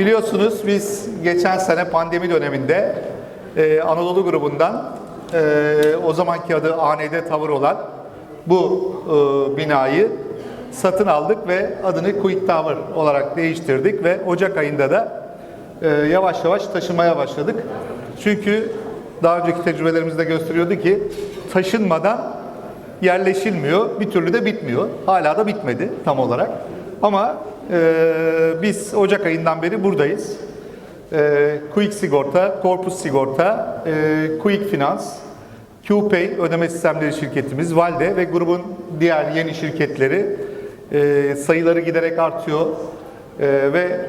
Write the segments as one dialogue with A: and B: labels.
A: Biliyorsunuz biz geçen sene pandemi döneminde e, Anadolu grubundan e, o zamanki adı AND Tavır olan bu e, binayı satın aldık ve adını Quick Tower olarak değiştirdik ve Ocak ayında da e, yavaş yavaş taşımaya başladık. Çünkü daha önceki tecrübelerimizde gösteriyordu ki taşınmadan yerleşilmiyor, bir türlü de bitmiyor. Hala da bitmedi tam olarak. Ama e, biz Ocak ayından beri buradayız. E, Quick Sigorta, Corpus Sigorta, e, Quick Finans, QPay ödeme sistemleri şirketimiz, Valde ve grubun diğer yeni şirketleri e, sayıları giderek artıyor E, ve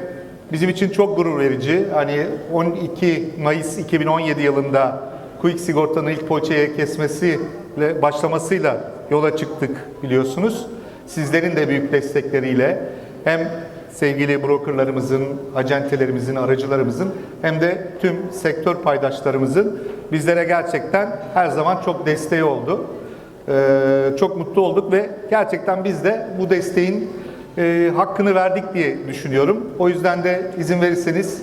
A: bizim için çok gurur verici. Hani 12 Mayıs 2017 yılında Quick Sigorta'nın ilk poğaçaya kesmesiyle başlamasıyla yola çıktık biliyorsunuz. Sizlerin de büyük destekleriyle hem sevgili brokerlarımızın, acentelerimizin, aracılarımızın hem de tüm sektör paydaşlarımızın bizlere gerçekten her zaman çok desteği oldu. Ee, çok mutlu olduk ve gerçekten biz de bu desteğin e, hakkını verdik diye düşünüyorum. O yüzden de izin verirseniz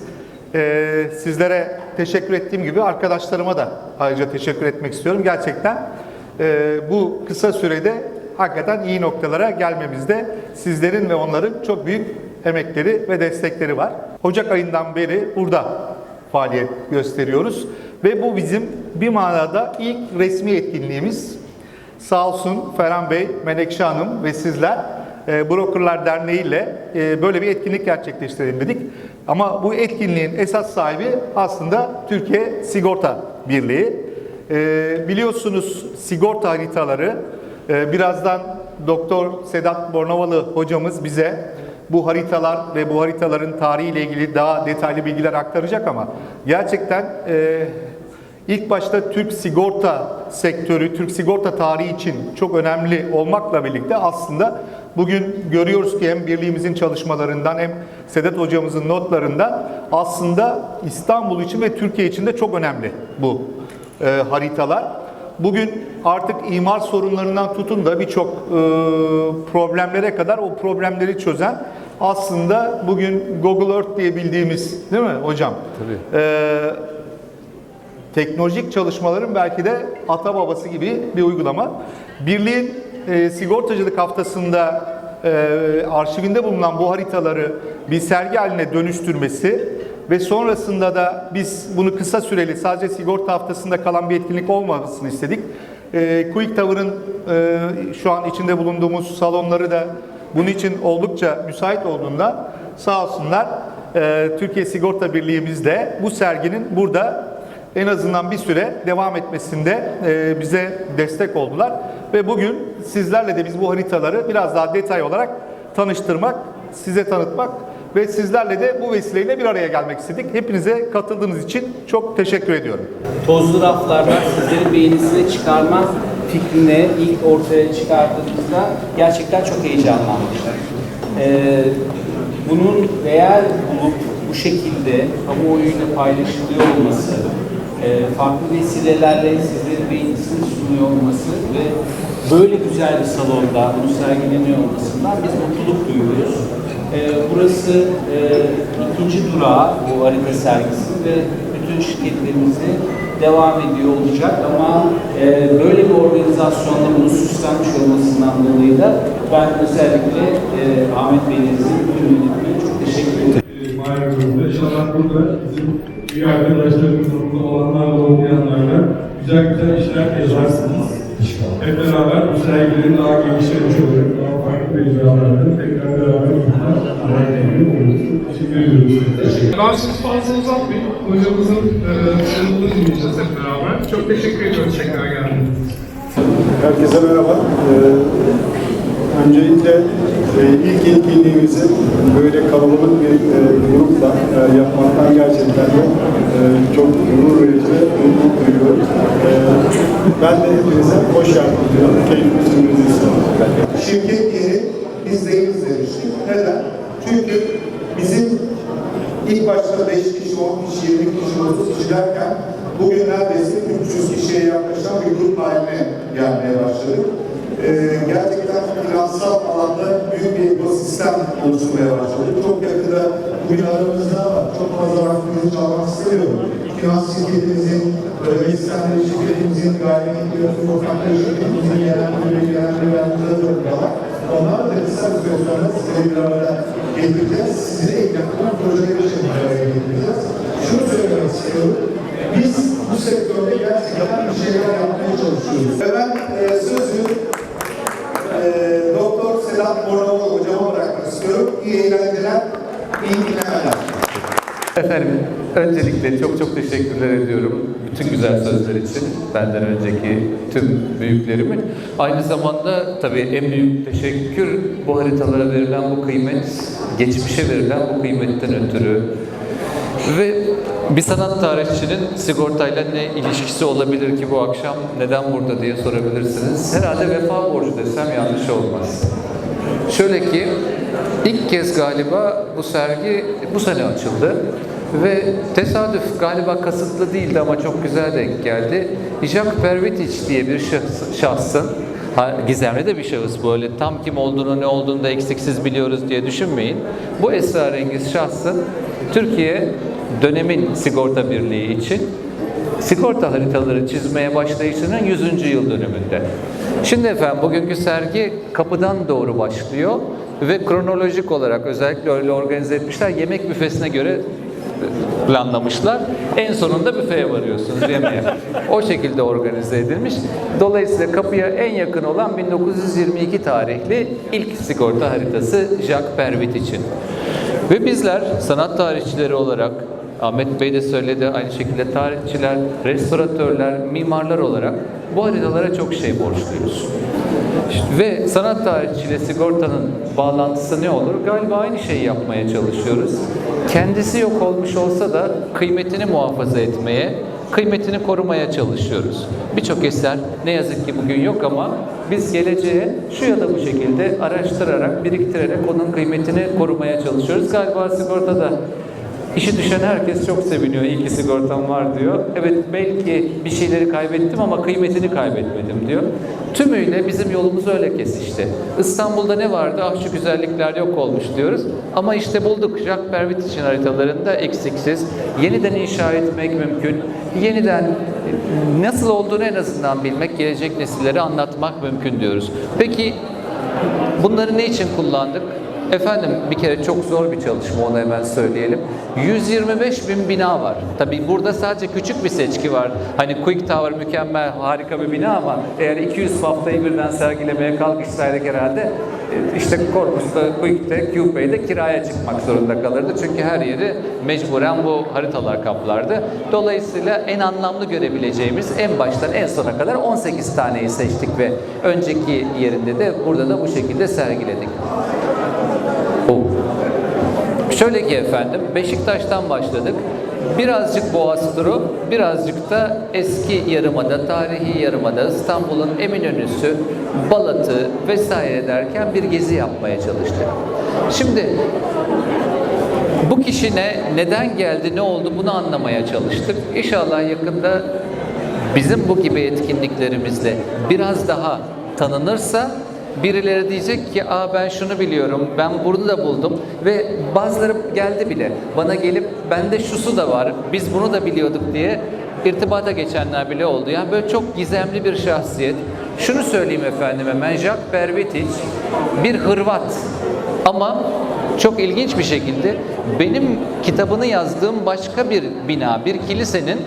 A: e, sizlere teşekkür ettiğim gibi arkadaşlarıma da ayrıca teşekkür etmek istiyorum. Gerçekten e, bu kısa sürede hakikaten iyi noktalara gelmemizde sizlerin ve onların çok büyük emekleri ve destekleri var. Ocak ayından beri burada faaliyet gösteriyoruz ve bu bizim bir manada ilk resmi etkinliğimiz. Sağ olsun Ferhan Bey, Menekşe Hanım ve sizler e, Brokerlar Derneği ile e, böyle bir etkinlik gerçekleştirelim dedik. Ama bu etkinliğin esas sahibi aslında Türkiye Sigorta Birliği. E, biliyorsunuz sigorta haritaları birazdan Doktor Sedat Bornovalı hocamız bize bu haritalar ve bu haritaların tarihiyle ilgili daha detaylı bilgiler aktaracak ama gerçekten e, ilk başta Türk sigorta sektörü, Türk sigorta tarihi için çok önemli olmakla birlikte aslında bugün görüyoruz ki hem birliğimizin çalışmalarından hem Sedat hocamızın notlarından aslında İstanbul için ve Türkiye için de çok önemli bu e, haritalar. Bugün artık imar sorunlarından tutun da birçok e, problemlere kadar o problemleri çözen aslında bugün Google Earth diye bildiğimiz değil mi hocam?
B: Tabii.
A: E, teknolojik çalışmaların belki de ata babası gibi bir uygulama. Birliğin e, sigortacılık haftasında e, arşivinde bulunan bu haritaları bir sergi haline dönüştürmesi ve sonrasında da biz bunu kısa süreli sadece sigorta haftasında kalan bir etkinlik olmamasını istedik. E, Quick Tower'ın e, şu an içinde bulunduğumuz salonları da bunun için oldukça müsait olduğundan sağ olsunlar e, Türkiye Sigorta Birliği'miz de bu serginin burada en azından bir süre devam etmesinde e, bize destek oldular. Ve bugün sizlerle de biz bu haritaları biraz daha detay olarak tanıştırmak, size tanıtmak ve sizlerle de bu vesileyle bir araya gelmek istedik. Hepinize katıldığınız için çok teşekkür ediyorum.
C: Tozlu raflardan sizlerin beğenisini çıkarma fikrini ilk ortaya çıkardığımızda gerçekten çok heyecanlanmıştım. Ee, bunun değer bulup bu şekilde kamuoyuyla paylaşılıyor olması, e, farklı vesilelerle sizlerin beğenisini sunuyor olması ve böyle güzel bir salonda bunu sergileniyor olmasından biz mutluluk duyuyoruz. Ee, burası e, ikinci durağı bu harita sergisi ve bütün şirketlerimizi devam ediyor olacak ama e, böyle bir organizasyonda bunun süslenmiş olmasından dolayı da ben özellikle e, Ahmet Bey'inizin bütün yönetmeye çok teşekkür ederim.
D: Grubunda. İnşallah burada bizim bir arkadaşlarımız burada olanlarla olmayanlarla güzel güzel işler yazarsınız. Hep beraber bu sergilerin daha genişlemiş olur, farklı mecralarda tekrar beraber oluruz. Çok teşekkür ediyoruz.
E: Ben siz fazla uzatmayayım. Hocamızın e, sunumunu dinleyeceğiz hep beraber. Çok teşekkür ediyoruz tekrar geldiğiniz için.
F: Herkese merhaba. Ee, öncelikle e, ilk etkinliğimizi böyle kalabalık bir e, grupla e, yapmaktan gerçekten de e, çok gurur verici ve mutluluk duyuyorum. E, ben de hepinize hoş geldiniz diyorum. Keyfini sürmenizi istiyorum.
A: Şirket yeri biz değiliz demiştik. Neden? Çünkü bizim ilk başta 5 kişi, 10 kişi, 20 kişi, 30 kişi derken bugün neredeyse 300 kişiye yaklaşan bir grup haline gelmeye başladık. Ee, gerçekten
F: finansal alanda büyük bir ekosistem oluşturmaya başladık. Çok yakında bugün aramızda var. Çok fazla vaktinizi çalmak istemiyorum. Finans şirketimizin, ödeme sistemleri şirketimizin, gayrimenkul yatırım ortakları şirketimizin müdürü yardımcıları da var. Onlar da kısa bir süre sonra size bir arada getireceğiz. Sizi ekleyen projeleri için bir araya getireceğiz. Şunu söylemek istiyorum. Biz bu sektörde gerçekten bir şeyler yapmaya çalışıyoruz. Ve ben e, sözü Sedat Bornoğlu hocama bırakmak istiyorum. İyi eğlenceler, iyi dinlemeler.
B: Efendim, öncelikle çok çok teşekkürler ediyorum bütün güzel sözler için. Benden önceki tüm büyüklerimin. Aynı zamanda tabii en büyük teşekkür bu haritalara verilen bu kıymet, geçmişe verilen bu kıymetten ötürü. Ve bir sanat tarihçinin sigortayla ne ilişkisi olabilir ki bu akşam neden burada diye sorabilirsiniz. Herhalde vefa borcu desem yanlış olmaz. Şöyle ki ilk kez galiba bu sergi bu sene açıldı ve tesadüf galiba kasıtlı değildi ama çok güzel denk geldi. Jacques Pervitic diye bir şahs- şahsın gizemli de bir şahıs bu öyle tam kim olduğunu ne olduğunu da eksiksiz biliyoruz diye düşünmeyin. Bu esrarengiz şahsın Türkiye dönemin sigorta birliği için sigorta haritaları çizmeye başlayışının 100. yıl dönümünde. Şimdi efendim bugünkü sergi kapıdan doğru başlıyor ve kronolojik olarak özellikle öyle organize etmişler. Yemek büfesine göre planlamışlar. En sonunda büfeye varıyorsunuz yemeğe. O şekilde organize edilmiş. Dolayısıyla kapıya en yakın olan 1922 tarihli ilk sigorta haritası Jacques Pervit için. Ve bizler sanat tarihçileri olarak Ahmet Bey de söyledi aynı şekilde tarihçiler, restoratörler, mimarlar olarak bu haritalara çok şey borçluyuz. Ve sanat tarihçiyle sigortanın bağlantısı ne olur? Galiba aynı şeyi yapmaya çalışıyoruz. Kendisi yok olmuş olsa da kıymetini muhafaza etmeye, kıymetini korumaya çalışıyoruz. Birçok eser ne yazık ki bugün yok ama biz geleceğe şu ya da bu şekilde araştırarak, biriktirerek onun kıymetini korumaya çalışıyoruz. Galiba sigortada İşi düşen herkes çok seviniyor. İyi ki sigortam var diyor. Evet belki bir şeyleri kaybettim ama kıymetini kaybetmedim diyor. Tümüyle bizim yolumuz öyle kesişti. İstanbul'da ne vardı? Ah şu güzellikler yok olmuş diyoruz. Ama işte bulduk. Jacques Pervit için haritalarında eksiksiz. Yeniden inşa etmek mümkün. Yeniden nasıl olduğunu en azından bilmek, gelecek nesillere anlatmak mümkün diyoruz. Peki Bunları ne için kullandık? Efendim bir kere çok zor bir çalışma onu hemen söyleyelim. 125 bin bina var. Tabii burada sadece küçük bir seçki var. Hani Quick Tower mükemmel, harika bir bina ama eğer 200 haftayı birden sergilemeye kalkışsaydık herhalde e, işte Corpus'ta, Quick'te, Cube'de kiraya çıkmak zorunda kalırdı. Çünkü her yeri mecburen bu haritalar kaplardı. Dolayısıyla en anlamlı görebileceğimiz en baştan en sona kadar 18 taneyi seçtik ve önceki yerinde de burada da bu şekilde sergiledik. Şöyle ki efendim, Beşiktaş'tan başladık. Birazcık Boğaz turu, birazcık da eski yarımada, tarihi yarımada, İstanbul'un Eminönü'sü, Balat'ı vesaire derken bir gezi yapmaya çalıştık. Şimdi bu kişi ne, neden geldi, ne oldu bunu anlamaya çalıştık. İnşallah yakında bizim bu gibi etkinliklerimizle biraz daha tanınırsa birileri diyecek ki aa ben şunu biliyorum, ben bunu da buldum ve bazıları geldi bile bana gelip bende şusu da var, biz bunu da biliyorduk diye irtibata geçenler bile oldu. Yani böyle çok gizemli bir şahsiyet. Şunu söyleyeyim efendim hemen, Jacques Pervitic bir Hırvat ama çok ilginç bir şekilde benim kitabını yazdığım başka bir bina, bir kilisenin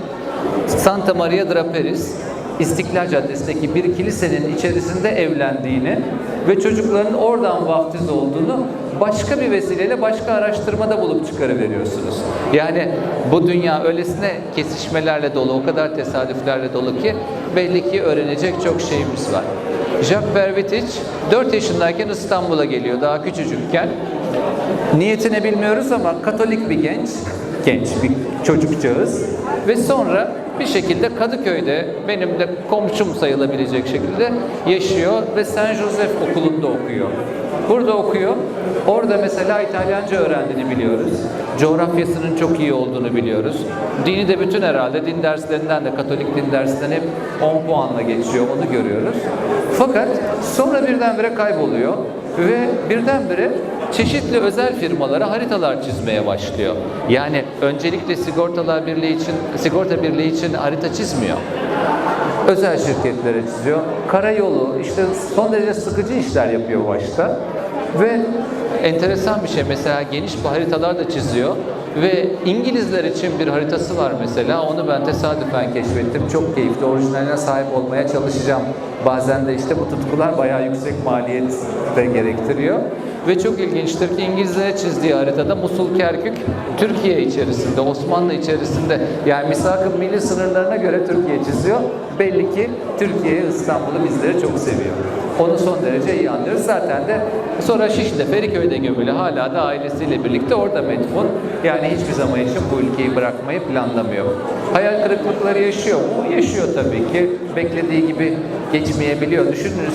B: Santa Maria Draperis İstiklal Caddesi'ndeki bir kilisenin içerisinde evlendiğini ve çocukların oradan vaftiz olduğunu başka bir vesileyle başka araştırmada bulup çıkarıveriyorsunuz. Yani bu dünya öylesine kesişmelerle dolu, o kadar tesadüflerle dolu ki belli ki öğrenecek çok şeyimiz var. Jacques Pervitic 4 yaşındayken İstanbul'a geliyor daha küçücükken. Niyetini bilmiyoruz ama Katolik bir genç, genç bir çocukcağız ve sonra bir şekilde Kadıköy'de benim de komşum sayılabilecek şekilde yaşıyor ve Saint Joseph okulunda okuyor. Burada okuyor. Orada mesela İtalyanca öğrendiğini biliyoruz. Coğrafyasının çok iyi olduğunu biliyoruz. Dini de bütün herhalde din derslerinden de Katolik din dersinden hep 10 puanla geçiyor. Onu görüyoruz. Fakat sonra birdenbire kayboluyor ve birdenbire çeşitli özel firmalara haritalar çizmeye başlıyor. Yani öncelikle sigortalar birliği için sigorta birliği için harita çizmiyor özel şirketlere çiziyor. Karayolu işte son derece sıkıcı işler yapıyor başta. Ve enteresan bir şey mesela geniş bir haritalar da çiziyor. Ve İngilizler için bir haritası var mesela. Onu ben tesadüfen keşfettim. Çok keyifli. Orijinaline sahip olmaya çalışacağım. Bazen de işte bu tutkular bayağı yüksek maliyet de gerektiriyor. Ve çok ilginçtir ki İngilizlere çizdiği haritada Musul Kerkük Türkiye içerisinde, Osmanlı içerisinde yani misak-ı milli sınırlarına göre Türkiye çiziyor. Belli ki Türkiye İstanbul'u bizleri çok seviyor. Onu son derece iyi anlıyoruz. Zaten de sonra Şişli'de, Feriköy'de gömülü hala da ailesiyle birlikte orada metfun. Yani hiçbir zaman için bu ülkeyi bırakmayı planlamıyor. Hayal kırıklıkları yaşıyor mu? Yaşıyor tabii ki. Beklediği gibi geçmeyebiliyor. Düşününüz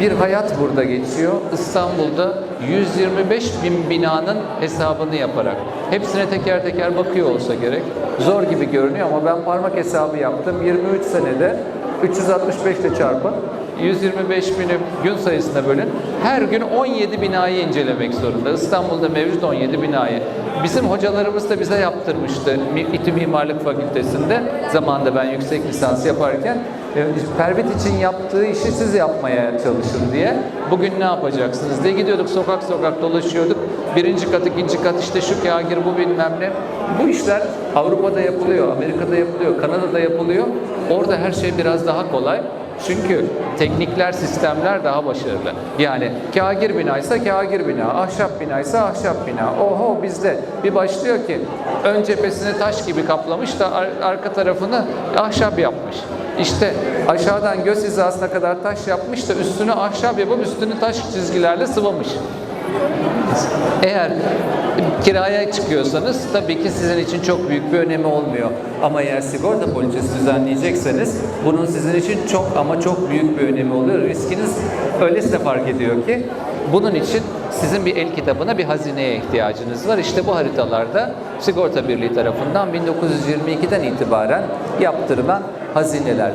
B: bir hayat burada geçiyor. İstanbul'da 125 bin binanın hesabını yaparak. Hepsine teker teker bakıyor olsa gerek. Zor gibi görünüyor ama ben parmak hesabı yaptım. 23 senede 365 ile çarpın. 125 bini gün sayısına bölün. Her gün 17 binayı incelemek zorunda. İstanbul'da mevcut 17 binayı. Bizim hocalarımız da bize yaptırmıştı İTÜ Mimarlık Fakültesi'nde. Zamanında ben yüksek lisans yaparken e, Pervit için yaptığı işi siz yapmaya çalışın diye. Bugün ne yapacaksınız diye gidiyorduk sokak sokak dolaşıyorduk. Birinci kat, ikinci kat işte şu kagir bu bilmem ne. Bu işler Avrupa'da yapılıyor, Amerika'da yapılıyor, Kanada'da yapılıyor. Orada her şey biraz daha kolay. Çünkü teknikler, sistemler daha başarılı. Yani kagir binaysa kagir bina, ahşap binaysa ahşap bina. Oho bizde bir başlıyor ki ön cephesini taş gibi kaplamış da ar- arka tarafını ahşap yapmış. İşte aşağıdan göz hizasına kadar taş yapmış da üstünü ahşap yapıp üstünü taş çizgilerle sıvamış. Eğer kiraya çıkıyorsanız tabii ki sizin için çok büyük bir önemi olmuyor. Ama eğer sigorta poliçesi düzenleyecekseniz bunun sizin için çok ama çok büyük bir önemi oluyor. Riskiniz öylesine fark ediyor ki bunun için sizin bir el kitabına bir hazineye ihtiyacınız var. İşte bu haritalarda Sigorta Birliği tarafından 1922'den itibaren yaptırılan hazineler.